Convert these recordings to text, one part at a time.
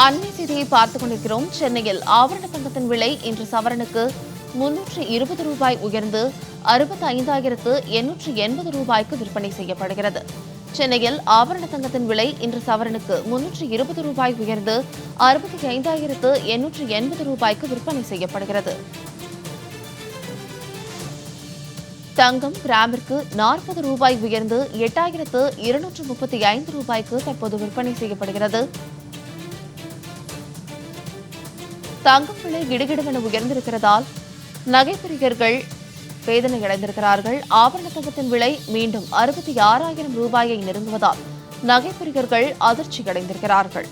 அண்மை செய்தியை பார்த்துக் கொண்டிருக்கிறோம். சென்னையில் ஆவரண தங்கத்தின் விலை இன்று சவரனுக்கு முன்னூற்று இருபது ரூபாய் உயர்ந்து அறுபத்தி ஐந்தாயிரத்து எண்ணூற்று எண்பது ரூபாய்க்கு விற்பனை செய்யப்படுகிறது. சென்னையில் ஆவரண தங்கத்தின் விலை இன்று சவரனுக்கு முன்னூற்று இருபது ரூபாய் உயர்ந்து அறுபத்தி ஐந்தாயிரத்து எண்ணூற்று எண்பது ரூபாய்க்கு விற்பனை செய்யப்படுகிறது. தங்கம் கிராமிற்கு நாற்பது ரூபாய் உயர்ந்து எட்டாயிரத்து இருநூற்று முப்பத்தி ஐந்து ரூபாய்க்கு தற்போது விற்பனை செய்யப்படுகிறது. தங்கம் விலை கிடுகிடுவென உயர்ந்திருக்கிறதால் நகைப்பிரியர்கள் வேதனை அடைந்திருக்கிறார்கள். ஆபரண தங்கத்தின் விலை மீண்டும் அறுபத்தி ஆறாயிரம் ரூபாயை நெருங்குவதால் நகைப்பிரியர்கள் அதிர்ச்சி அடைந்திருக்கிறார்கள்.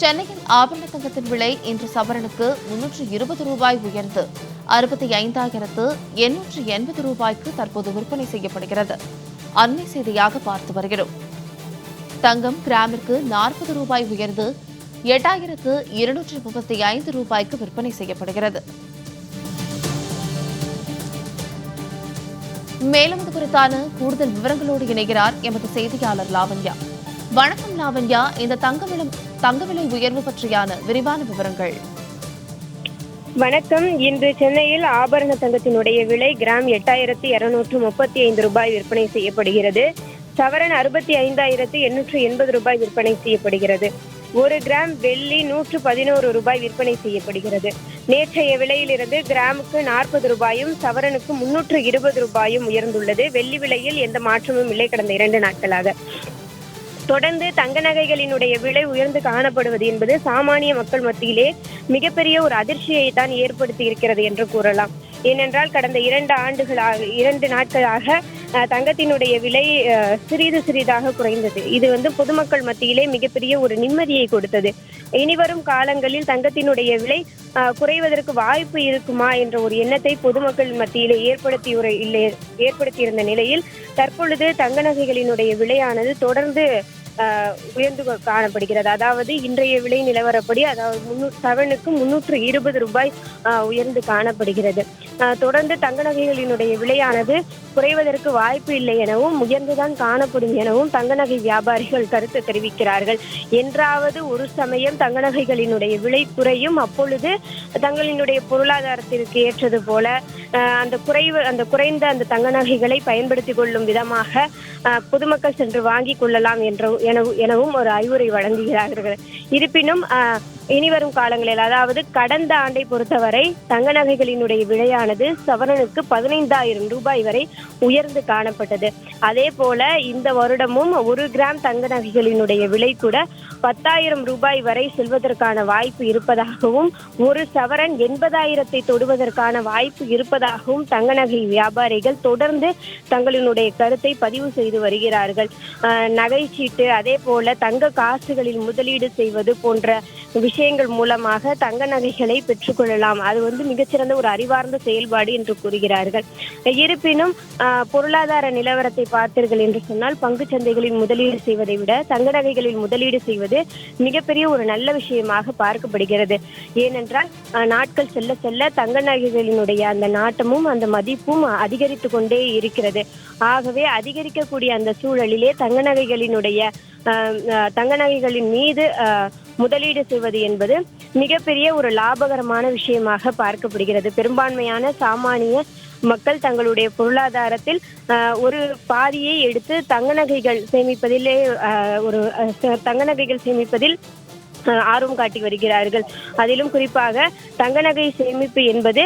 சென்னையில் ஆபரண தங்கத்தின் விலை இன்று சவரனுக்கு முன்னூற்று இருபது ரூபாய் உயர்ந்து அறுபத்தி ஐந்தாயிரத்து எண்ணூற்று எண்பது ரூபாய்க்கு தற்போது விற்பனை செய்யப்படுகிறது. அண்மை செய்தியாக பார்த்து வருகிறோம். தங்கம் கிராமிற்கு நாற்பது ரூபாய் உயர்ந்து எட்டாயிரத்து இருநூற்று முப்பத்தி ஐந்து ரூபாய்க்கு விற்பனை செய்யப்படுகிறது. மேலும் இது குறித்தான கூடுதல் விவரங்களோடு இணைகிறார் எமது செய்தியாளர் லாவண்யா. வணக்கம் லாவண்யா. இந்த தங்க விலை உயர்வு பற்றியான விரிவான விவரங்கள். வணக்கம். இன்று சென்னையில் ஆபரண தங்கத்தினுடைய விலை கிராம் எட்டாயிரத்தி இருநூற்று முப்பத்தி ஐந்து ரூபாய் விற்பனை செய்யப்படுகிறது. சவரன் அறுபத்தி ஐந்தாயிரத்தி எண்ணூற்று எண்பது ரூபாய் விற்பனை செய்யப்படுகிறது. ஒரு கிராம் வெள்ளி நூற்று பதினோரு ரூபாய் விற்பனை செய்யப்படுகிறது. நேற்றைய விலையிலிருந்து கிராமுக்கு நாற்பது ரூபாயும் சவரனுக்கு முன்னூற்று இருபது ரூபாயும் உயர்ந்துள்ளது. வெள்ளி விலையில் எந்த மாற்றமும் இல்லை கடந்த இரண்டு நாட்களாக. தொடர்ந்து தங்க நகைகளினுடைய விலை உயர்ந்து காணப்படுவது என்பது சாமானிய மக்கள் மத்தியிலே மிகப்பெரிய ஒரு அதிர்ச்சியை தான் ஏற்படுத்தி இருக்கிறது என்று கூறலாம். ஏனென்றால் கடந்த இரண்டு ஆண்டுகளாக இரண்டு நாட்களாக அஹ், தங்கத்தினுடைய விலை அஹ், சிறிது சிறிதாக குறைந்தது. இது வந்து பொதுமக்கள் மத்தியிலே மிகப்பெரிய ஒரு நிம்மதியை கொடுத்தது. இனிவரும் காலங்களில் தங்கத்தினுடைய விலை அஹ், குறைவதற்கு வாய்ப்பு இருக்குமா என்ற ஒரு எண்ணத்தை பொதுமக்கள் மத்தியிலே ஏற்படுத்தி இல்லை ஏற்படுத்தியிருந்த நிலையில் தற்பொழுது தங்க நகைகளினுடைய விலையானது தொடர்ந்து ஆஹ், உயர்ந்து காணப்படுகிறது. அதாவது இன்றைய விலை நிலவரப்படி அதாவது முன்னூ செவனுக்கு முன்னூற்று இருபது ரூபாய் ஆஹ், உயர்ந்து காணப்படுகிறது. தொடர்ந்து தங்க நகைகளினுடைய விலையானது குறைவதற்கு வாய்ப்பு இல்லை எனவும் உயர்ந்துதான் காணப்படும் எனவும் தங்க நகை வியாபாரிகள் கருத்து தெரிவிக்கிறார்கள். என்றாவது ஒரு சமயம் தங்க நகைகளினுடைய விலை குறையும். அப்பொழுது தங்களினுடைய பொருளாதாரத்திற்கு ஏற்றது போல அந்த குறைவு அந்த குறைந்த அந்த தங்க நகைகளை பயன்படுத்தி கொள்ளும் விதமாக பொதுமக்கள் சென்று வாங்கி கொள்ளலாம் என்ற எனவும் ஒரு அறிவுரை வழங்குகிறார்கள். இருப்பினும் இனிவரும் காலங்களில் அதாவது கடந்த ஆண்டை பொறுத்தவரை தங்க நகைகளினுடைய விலையானது சவரனுக்கு பதினைந்தாயிரம் ரூபாய் வரை உயர்ந்து காணப்பட்டது. அதே போல இந்த வருடமும் ஒரு கிராம் தங்க நகைகளினுடைய விலை கூட பத்தாயிரம் ரூபாய் வரை செல்வதற்கான வாய்ப்பு இருப்பதாகவும் ஒரு சவரன் எண்பதாயிரத்தை தொடுவதற்கான வாய்ப்பு இருப்பதாகவும் தங்க நகை வியாபாரிகள் தொடர்ந்து தங்களினுடைய கருத்தை பதிவு செய்து வருகிறார்கள். நகைச்சீட்டு அதே போல தங்க காசுகளில் முதலீடு செய்வது போன்ற விஷயங்கள் மூலமாக தங்க நகைகளை பெற்றுக்கொள்ளலாம் அது வந்து மிகச்சிறந்த ஒரு அறிவார்ந்த செயல்பாடு என்று கூறுகிறார்கள். இருப்பினும் ஆஹ் பொருளாதார நிலவரத்தை பார்த்தீர்கள் என்று சொன்னால் பங்கு சந்தைகளில் முதலீடு செய்வதை விட தங்க நகைகளில் முதலீடு செய்வது மிகப்பெரிய ஒரு நல்ல விஷயமாக பார்க்கப்படுகிறது. ஏனென்றால் நாட்கள் செல்ல செல்ல தங்க நகைகளினுடைய அந்த நாட்டமும் அந்த மதிப்பும் அதிகரித்து கொண்டே இருக்கிறது. ஆகவே அதிகரிக்கக்கூடிய அந்த சூழலிலே தங்க நகைகளினுடைய ஆஹ் தங்க நகைகளின் மீது முதலீடு செய்வது என்பது மிகப்பெரிய ஒரு லாபகரமான விஷயமாக பார்க்கப்படுகிறது. பெரும்பான்மையான சாமானிய மக்கள் தங்களுடைய பொருளாதாரத்தில் ஒரு பாதியை எடுத்து தங்க நகைகள் சேமிப்பதிலே ஆஹ், ஒரு தங்க நகைகள் சேமிப்பதில் ஆர்வம் காட்டி வருகிறார்கள். அதிலும் குறிப்பாக தங்க நகை சேமிப்பு என்பது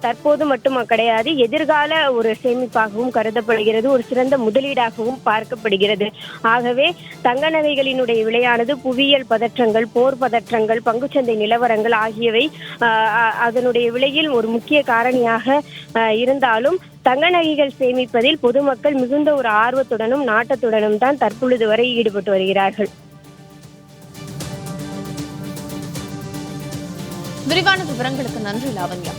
தற்போது மட்டும் கிடையாது எதிர்கால ஒரு சேமிப்பாகவும் கருதப்படுகிறது ஒரு சிறந்த முதலீடாகவும் பார்க்கப்படுகிறது. ஆகவே தங்க நகைகளினுடைய விலையானது புவியியல் பதற்றங்கள் போர் பதற்றங்கள் பங்குச்சந்தை நிலவரங்கள் ஆகியவை ஆஹ், அதனுடைய விலையில் ஒரு முக்கிய காரணியாக இருந்தாலும் தங்க நகைகள் சேமிப்பதில் பொதுமக்கள் மிகுந்த ஒரு ஆர்வத்துடனும் நாட்டத்துடனும் தான் தற்பொழுது வரை ஈடுபட்டு வருகிறார்கள். விரிவான விவரங்களுக்கு நன்றி லாவண்யா.